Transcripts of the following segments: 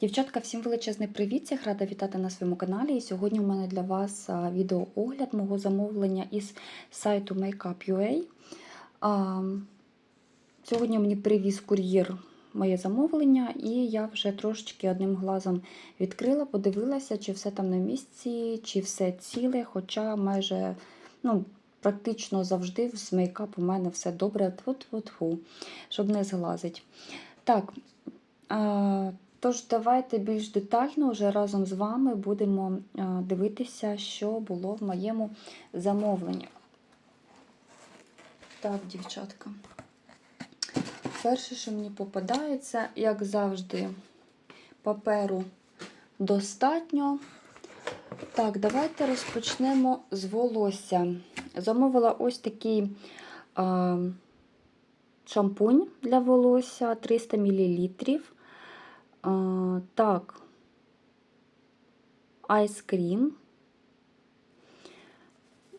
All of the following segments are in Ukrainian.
Дівчатка, всім величезний привіт! Всіх рада вітати на своєму каналі. І сьогодні у мене для вас відеоогляд мого замовлення із сайту Makeup.ua. Сьогодні мені привіз кур'єр моє замовлення, і я вже трошечки одним глазом відкрила, подивилася, чи все там на місці, чи все ціле, хоча майже ну, практично завжди з мейкап у мене все добре, тьфу-тьфу-тьфу, щоб не зглазить. Так. Тож, давайте більш детально вже разом з вами будемо дивитися, що було в моєму замовленні. Так, дівчатка. Перше, що мені попадається, як завжди, паперу достатньо. Так, давайте розпочнемо з волосся. Замовила ось такий а, шампунь для волосся 300 мл. А, так, айскрім.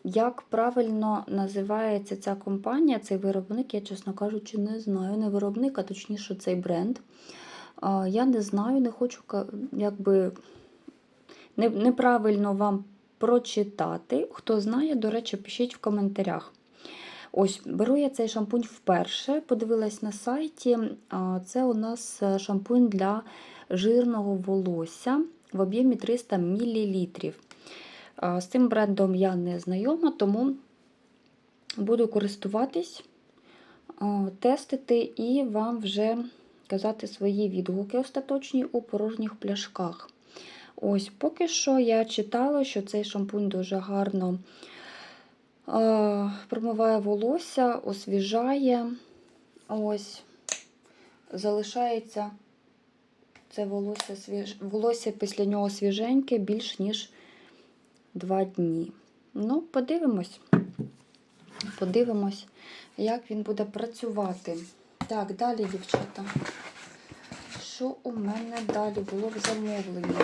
Як правильно називається ця компанія, цей виробник, я, чесно кажучи, не знаю. Не виробник, а точніше цей бренд. Я не знаю, не хочу якби не, неправильно вам прочитати. Хто знає, до речі, пишіть в коментарях. Ось, беру я цей шампунь вперше, подивилась на сайті. Це у нас шампунь для жирного волосся в об'ємі 300 мл. З цим брендом я не знайома, тому буду користуватись, тестити і вам вже казати свої відгуки остаточні у порожніх пляшках. Ось, поки що я читала, що цей шампунь дуже гарно промиває волосся, освіжає. Ось, залишається це волосся свіж... волосся після нього свіженьке більш ніж 2 дні. Ну, подивимось. Подивимось, як він буде працювати. Так, далі, дівчата. Що у мене далі було в замовленні?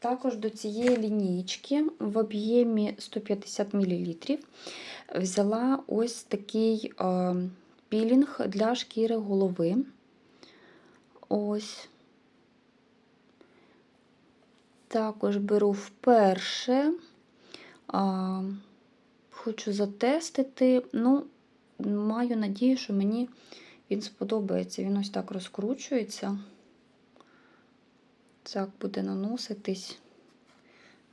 Також до цієї лінійки в об'ємі 150 мл взяла ось такий е, пілінг для шкіри голови. Ось. Також беру вперше. А, Хочу затестити. Ну, маю надію, що мені він сподобається. Він ось так розкручується. Так буде наноситись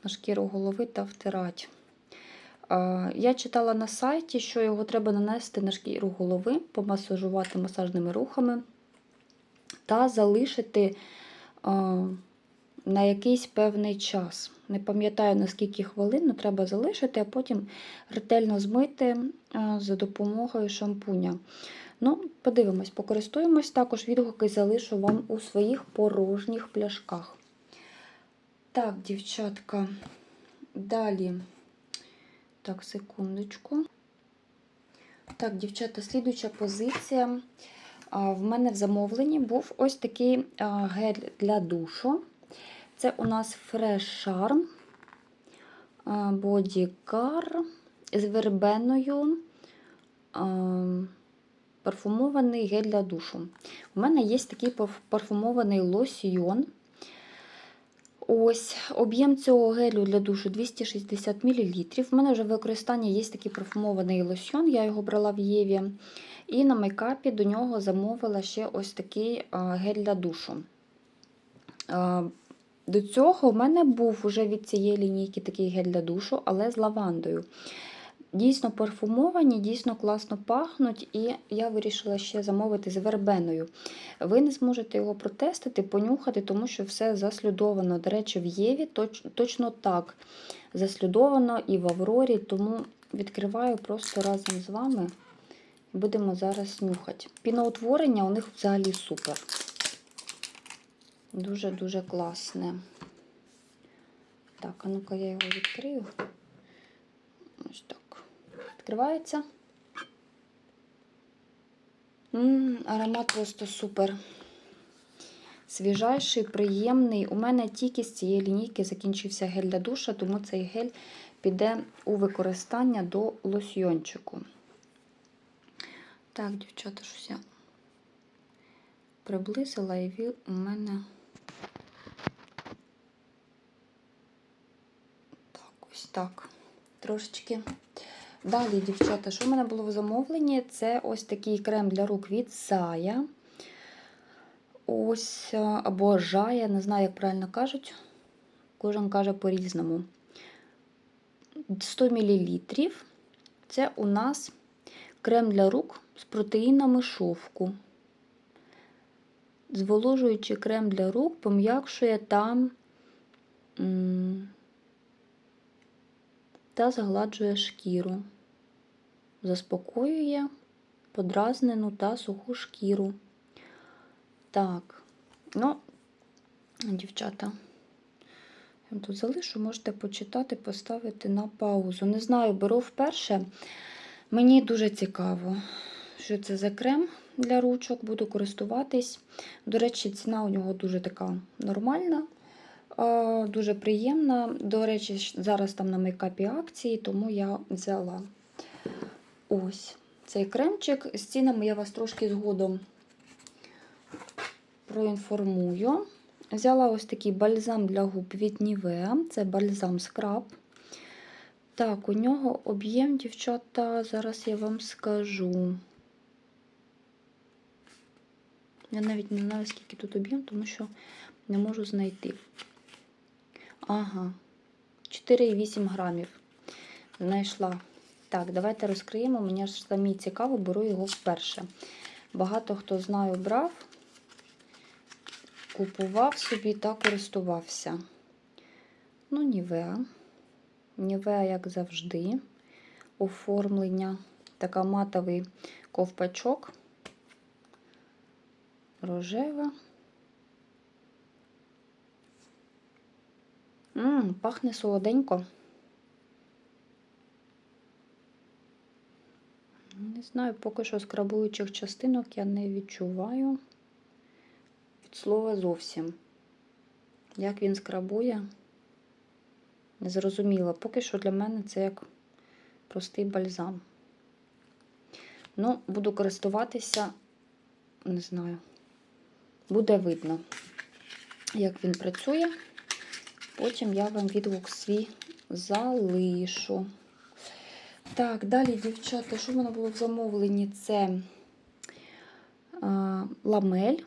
на шкіру голови та втирати. Я читала на сайті, що його треба нанести на шкіру голови, помасажувати масажними рухами та залишити на якийсь певний час. Не пам'ятаю, на скільки хвилин, але треба залишити, а потім ретельно змити за допомогою шампуня. Ну, Подивимось, покористуємось, також відгуки залишу вам у своїх порожніх пляшках. Так, дівчатка, далі, так, секундочку. Так, дівчата, слідуюча позиція. В мене в замовленні був ось такий гель для душу. Це у нас Fresh Charm Body Car з вербеною парфумований гель для душу. У мене є такий парфумований лосьйон. Ось, об'єм цього гелю для душу 260 мл. У мене вже в використанні є такий парфумований лосьйон, я його брала в Єві. І на мейкапі до нього замовила ще ось такий гель для душу. До цього в мене був уже від цієї лінійки такий гель для душу, але з лавандою. Дійсно парфумовані, дійсно класно пахнуть, і я вирішила ще замовити з вербеною. Ви не зможете його протестити, понюхати, тому що все заслідовано. До речі, в Єві точ, точно так заслідовано і в Аврорі, тому відкриваю просто разом з вами будемо зараз нюхати. Піноутворення у них взагалі супер. Дуже-дуже класне. Так, а ну-ка я його відкрию відкривається. М -м, аромат просто супер. Свіжайший, приємний. У мене тільки з цієї лінійки закінчився гель для душа, тому цей гель піде у використання до лосьйончику. Так, дівчата, щось я приблизила і він у мене. Так, ось так. Трошечки Далі, дівчата, що в мене було в замовленні? Це ось такий крем для рук від Зая. Ось, або жая, не знаю, як правильно кажуть. Кожен каже по-різному. 100 мл. Це у нас крем для рук з протеїнами шовку. Зволожуючий крем для рук пом'якшує там та загладжує шкіру. Заспокоює подразнену та суху шкіру. Так, ну, дівчата, я тут залишу, можете почитати, поставити на паузу. Не знаю, беру вперше. Мені дуже цікаво, що це за крем для ручок, буду користуватись. До речі, ціна у нього дуже така нормальна, дуже приємна. До речі, зараз там на мейкапі акції, тому я взяла ось цей кремчик. З цінами я вас трошки згодом проінформую. Взяла ось такий бальзам для губ від Nivea. Це бальзам скраб. Так, у нього об'єм, дівчата, зараз я вам скажу. Я навіть не знаю, скільки тут об'єм, тому що не можу знайти. Ага, 4,8 грамів. Знайшла. Так, давайте розкриємо. Мені ж самі цікаво, беру його вперше. Багато хто знаю, брав, купував собі та користувався. Ну, Нівеа. Нівеа, як завжди, оформлення. Така матовий ковпачок. Рожева. Мм, пахне солоденько. Не знаю, поки що скрабуючих частинок я не відчуваю. Від слова зовсім. Як він скрабує, не зрозуміло. Поки що для мене це як простий бальзам. Ну, буду користуватися, не знаю, буде видно, як він працює. Потім я вам відгук свій залишу. Так, далі, дівчата, що в мене було в замовленні? Це а, ламель.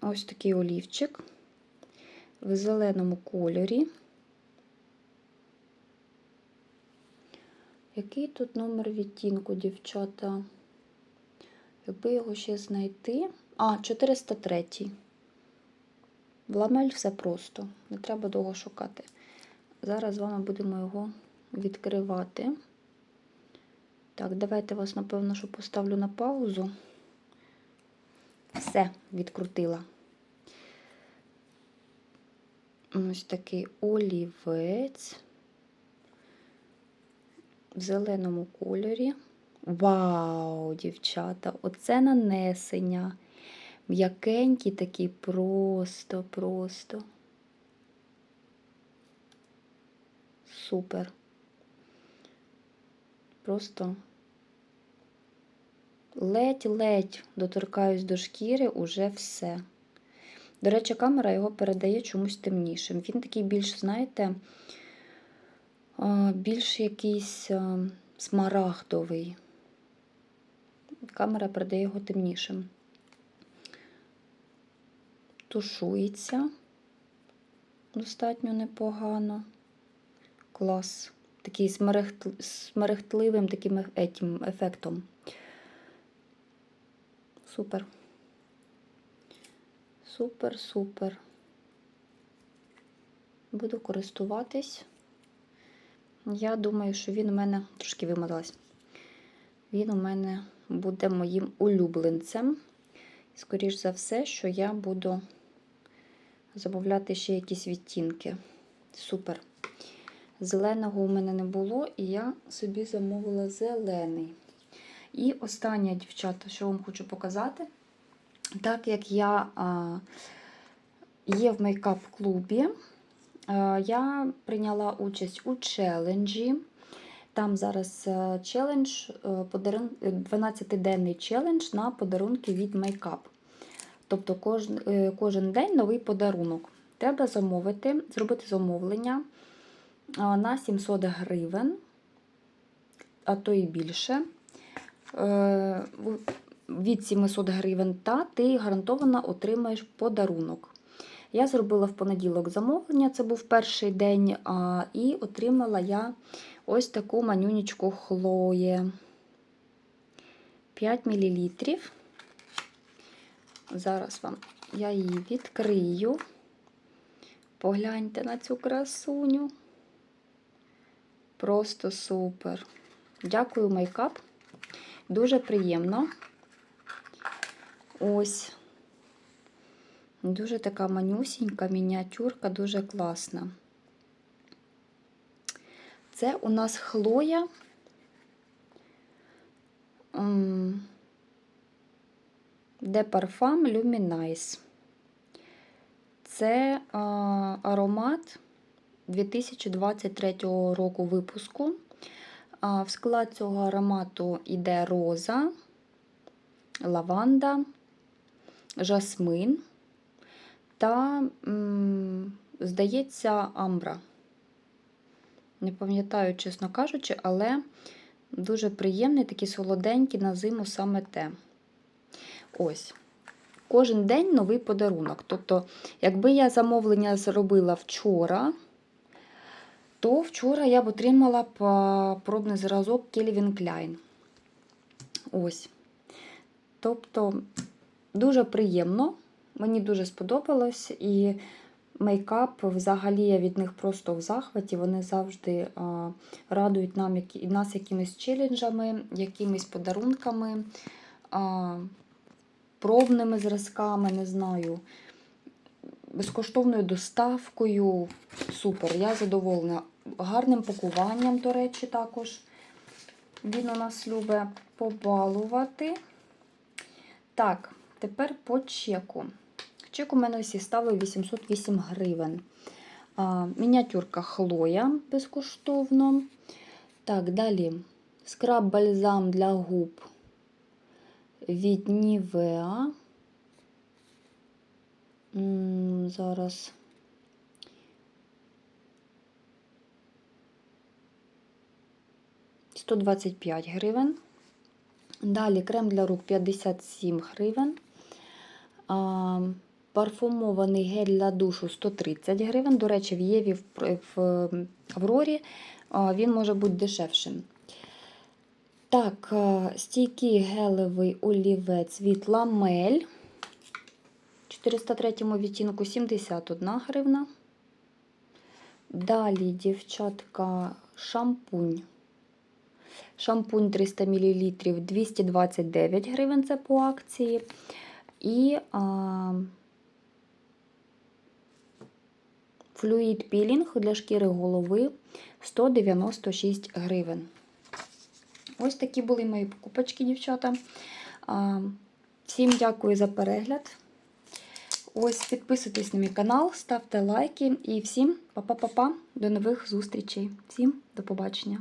Ось такий олівчик в зеленому кольорі. Який тут номер відтінку, дівчата? Якби його ще знайти. А, 403. В ламель все просто. Не треба довго шукати. Зараз з вами будемо його відкривати. Так, давайте вас, напевно, що поставлю на паузу. Все, відкрутила. Ось такий олівець в зеленому кольорі. Вау, дівчата! Оце нанесення. М'якенький такий, просто, просто. Супер. Просто ледь-ледь доторкаюсь до шкіри, уже все. До речі, камера його передає чомусь темнішим. Він такий більш, знаєте, більш якийсь смарагдовий. Камера передає його темнішим. Тушується достатньо непогано. Клас. Такий смерехт... смерехтливим таким етім, ефектом. Супер. Супер, супер. Буду користуватись. Я думаю, що він у мене трошки вимазалась. Він у мене буде моїм улюбленцем. Скоріш за все, що я буду замовляти ще якісь відтінки. Супер. Зеленого у мене не було, і я собі замовила зелений. І останнє, дівчата, що вам хочу показати. Так як я а, є в мейкап-клубі, я прийняла участь у челенджі. Там зараз челендж, е, 12-денний челендж на подарунки від мейкап. Тобто кожен, кожен день новий подарунок. треба замовити, зробити замовлення на 700 гривень, а то і більше. Е, Від 700 гривень, та ти гарантовано отримаєш подарунок. Я зробила в понеділок замовлення, це був перший день, і отримала я ось таку манюнічку Хлоє. 5 мл. Зараз вам я її відкрию. Погляньте на цю красуню. Просто супер. Дякую, мейкап. Дуже приємно. Ось. Дуже така манюсінька, мініатюрка, дуже класна. Це у нас Хлоя. Де парфам Luminize. Це а, аромат 2023 року випуску. В склад цього аромату йде роза, лаванда, жасмин та, здається, амбра. Не пам'ятаю, чесно кажучи, але дуже приємний, такий солоденький на зиму саме те. Ось. Кожен день новий подарунок. Тобто, якби я замовлення зробила вчора, то вчора я б отримала б пробний зразок Kelvin Klein. Ось. Тобто, дуже приємно. Мені дуже сподобалось. І мейкап, взагалі, я від них просто в захваті. Вони завжди а, радують нам, які, нас якимись челенджами, якимись подарунками, а, пробними зразками, не знаю, безкоштовною доставкою. Супер, я задоволена. Гарним пакуванням, до речі, також. Він у нас любить побалувати. Так, тепер по чеку. Чек у мене всі ставили 808 гривень. Мініатюрка Хлоя безкоштовно. Так, далі скраб бальзам для губ від. М, Зараз. Сто двадцять п'ять гривень. Далі крем для рук 57 гривень. Парфумований гель для душу 130 гривень. До речі, в Єві в Аврорі він може бути дешевшим. Так, стійкий гелевий олівець від Ламель. 403 відтінку 71 гривна. Далі, дівчатка, шампунь. Шампунь 300 мл 229 гривень це по акції. І а, флюїд пілінг для шкіри голови 196 гривень. Ось такі були мої покупочки, дівчата. А, всім дякую за перегляд. Ось підписуйтесь на мій канал, ставте лайки і всім па-па-па-па, до нових зустрічей. Всім до побачення!